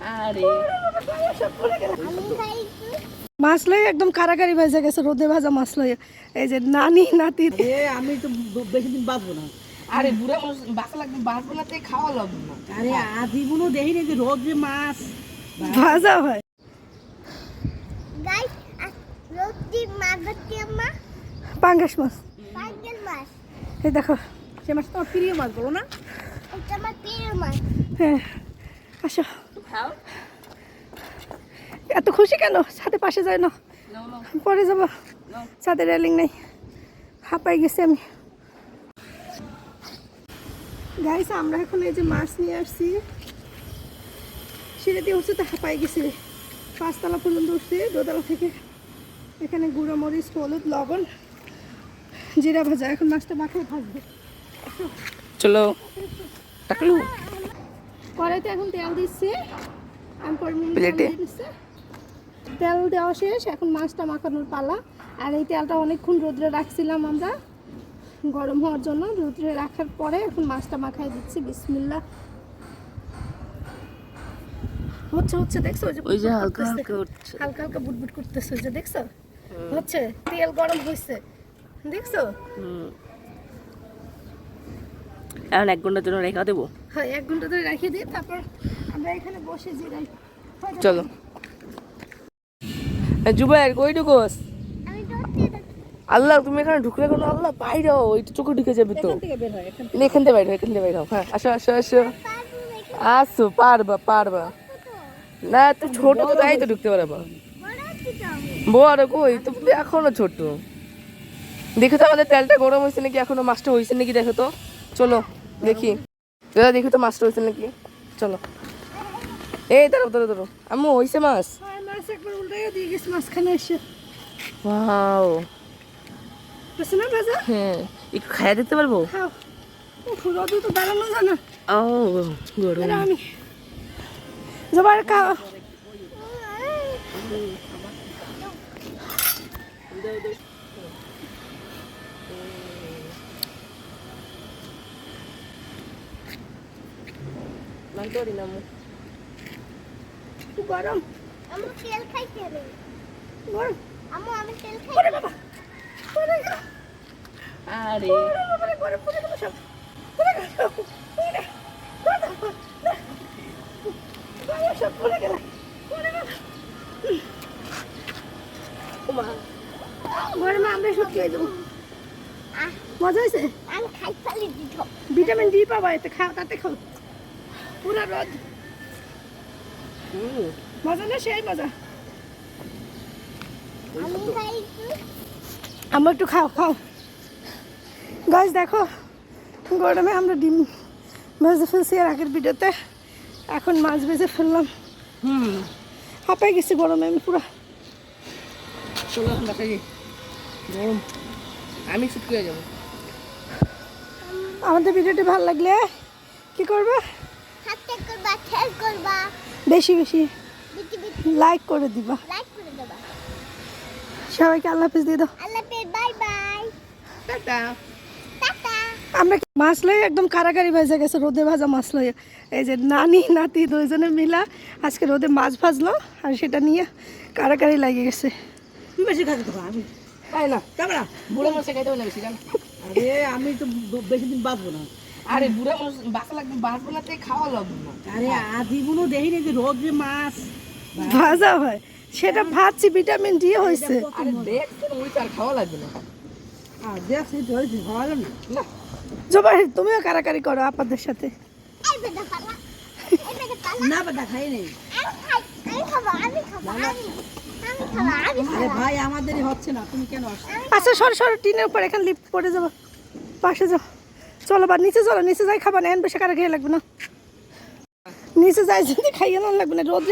আরে। মাছ লই একদম কারাগারি ভেজে গেছে রোদে ভাজা মাছ লই এই যে নানি নাতি। এ আমি তো ব- বেশি দিন বাঁচবো না। আরে বুড়া মানুষ বাঁচা লাগবে বাঁচবো না তাই খাওয়া লাগবে না। আরে আজীবনও দেখি না যে রোদ মাছ। ভাজা হয়। পাঙ্গাস মাছ। এই দেখো। সে মাছ তোমার প্রিয় মাছ বলো না? piru হ্যাঁ আসো। এত খুশি কেন? ছাদে পাশে যায় না। নাও নাও। পরে যাব। নাও। ছাদে রেলিং নেই। হাঁপাই গেছি আমি। গাইস আমরা এখন এই যে মাছ নিয়ে আসছি। সিঁড়ে দিয়ে উঠছে তো হাঁপাই গেছি। পাঁচতলা পর্যন্ত উঠছি দোতলা থেকে। এখানে গুঁড়ো মরিচ হলুদ লবণ জিরা ভাজা। এখন মাছটা মাখায় ভাজবে। চলো টাকলু। কড়াইতে এখন তেল দিচ্ছি। প্লেটে? তেল দেওয়া শেষ এখন মাছটা মাখানোর পালা। আর এই তেলটা অনেকক্ষণ রোদ্রে রাখছিলাম আমরা গরম হওয়ার জন্য। রোদ্রে রাখার পরে এখন মাছটা মাখাই দিচ্ছি বিসমিল্লা হচ্ছে হচ্ছে দেখছ? ওই যে হালকা হালকা উঠছে। হালকা হালকা বুটবুট করতেছে যে দেখছ? হচ্ছে তেল গরম হয়েছে দেখছ? এখন এক ঘণ্টার জন্য রেখা দেবো? হ্যাঁ এক ঘণ্টা ধরে রেখে দিই তারপর আমরা এখানে বসে জিরাই চলো। জুবাইর কই ঢুকোস. আল্লাহ তুমি এখানে ঢুকলে কোনো? আল্লাহ বাইরে ওইটা চোখে ঢুকে যাবে তো। এখান থেকে বাইরে এখান থেকে বাইরে হ্যাঁ আসো আসো আসো. আসো পারবা পারবা। না তুই ছোট তো তাই তো ঢুকতে পারবা? বড় কই? তুমি তো এখনও ছোট। দেখো তো আমাদের তেলটা গরম হয়েছে নাকি? এখনও মাছটা হয়েছে নাকি? দেখো তো। চলো দেখি। দাদা দেখো তো মাছটা হয়েছে নাকি? চলো। এই দাঁড়ো দাঁড়ো দাঁড়ো আম্মু হয়েছে মাছ? মাছ ওয়াও। হ্যাঁ একটু খাইয়া দিতে পারব? তো দাঁড়ানো জানা। ও গরম। আমি। জবার খাও মানতে পারি না খুব গরম। Amu tel khai tere. গরম। Amu ami tel khai. ওরে বাবা। ওরে আরে। ওরে বাবা গরম পড়ে গেল সব। পড়ে গেল ওরে, দাদা, না। গরম সব পড়ে গেল। ওরে বাবা ওমা। গরমে আমরা সব খেয়ে দেবো মজা হয়েছে? khai pali dito. Vitamin D পাবা এতে খাও তাতে খাও। পুরা রোদ। মজা না সেই মজা. আমার একটু। খাও খাও। গাছ দেখো গরমে আমরা ডিম ভেজে ফেলছি আর আগের ভিডিওতে। এখন মাছ ভেজে ফেললাম। হুম। হাঁপাই গেছি গরমে আমি পুরো। চলো আমরা খাই গরম। আমি শুটকে যাব। আমাদের ভিডিওটি ভালো লাগলে কি করবে? বেশি বেশি লাইক করে দিবা। like করে দেবা। সবাইকে আল্লাহ হাফিজ দিয়ে দাও। আল্লাহ হাফেজ, বাই বাই। টাটা। টাটা। আমরা মাছ লই একদম কারাগারি ভেজে গেছে রোদে ভাজা মাছ লই এই যে নানি নাতি দুইজনে মিলা আজকে রোদে মাছ ভাজলো আর সেটা নিয়ে কারাগারি লাগিয়ে গেছে। বেশি খাতে তো আমি? তাই না? বুড়ো খাইতে বেশি আরে আমি তো বেশি দিন বাঁচবো না। আরে বুড়া মানুষ বাঁচা লাগবে বাঁচবো না তাই খাওয়া লাগবে না। আরে আজীবনও দেখি না যে রোদ মাছ। ভাজা হয়। সেটা ভাজছি ভিটামিন ডি হয়েছে। আরে দেখছেন ওই তো আর খাওয়া লাগবে না। আর দেখছি তো হয়েছে ভালো না। জবাই তুমিও কারাকারি করো আপাদের সাথে। না বেটা খাই নেই ভাই আমাদেরই হচ্ছে না তুমি কেন আসছো? আচ্ছা সর সর টিনের উপর এখানে লিফট পড়ে যাব পাশে যাও চলো বা, নিচে চলো, নিচে যাই, খাবা না এন বেশি কারও খেয়ে লাগবে না। নিচে যাই যদি খাইয়ে না লাগবে না, রোদ